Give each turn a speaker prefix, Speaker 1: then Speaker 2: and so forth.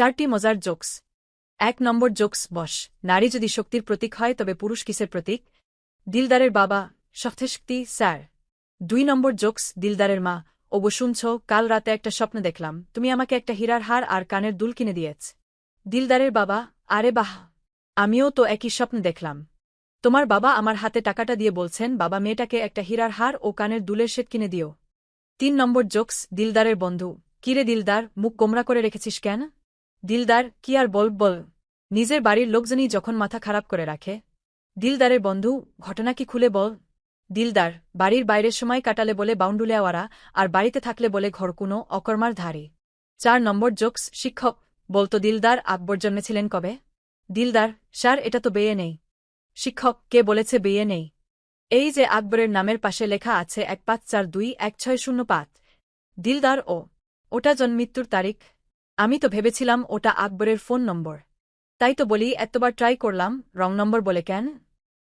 Speaker 1: চারটি মজার জোকস। এক নম্বর জোকস, বস। নারী যদি শক্তির প্রতীক হয়, তবে পুরুষ কিসের প্রতীক? দিলদারের বাবা শক্তিশক্তি স্যার। দুই নম্বর জোকস, দিলদারের মা। ওবো শুনছ, কাল রাতে একটা স্বপ্ন দেখলাম। তুমি আমাকে একটা হীরার হার আর কানের দুল কিনে দিয়েছ। দিলদারের বাবা, আরে বাহ, আমিও তো একই স্বপ্ন দেখলাম। তোমার বাবা আমার হাতে টাকাটা দিয়ে বলছেন, বাবা মেয়েটাকে একটা হীরার হার ও কানের দুলের সেট কিনে দিও। তিন নম্বর জোকস, দিলদারের বন্ধু। কিরে দিলদার, মুখ গোমরা করে রেখেছিস কেন? দিলদার, কি আর বল বল। নিজের বাড়ির লোকজনই যখন মাথা খারাপ করে রাখে, দিলদারের বন্ধু, ঘটনা কি খুলে বল? দিলদার, বাড়ির বাইরের সময় কাটালে বলে বাউন্ডুলেওয়ারা আর বাড়িতে থাকলে বলে ঘরকুনো, অকর্মার ধারে। চার নম্বর জোকস, শিক্ষক, বলতো দিলদার, আকবর জন্মেছিলেন কবে? দিলদার, স্যার, এটা তো বেয়ে নেই। শিক্ষক, কে বলেছে বেয়ে নেই? এই যে আকবরের নামের পাশে লেখা আছে এক পাঁচ চার দুই এক ছয় শূন্য পাঁচ। দিলদার, ও, ওটা জন্মৃত্যুর তারিখ আমি তো ভেবেছিলাম ওটা আকবরের ফোন নম্বর। তাই তো বলি, এতবার ট্রাই করলাম রং নম্বর বলে কেন?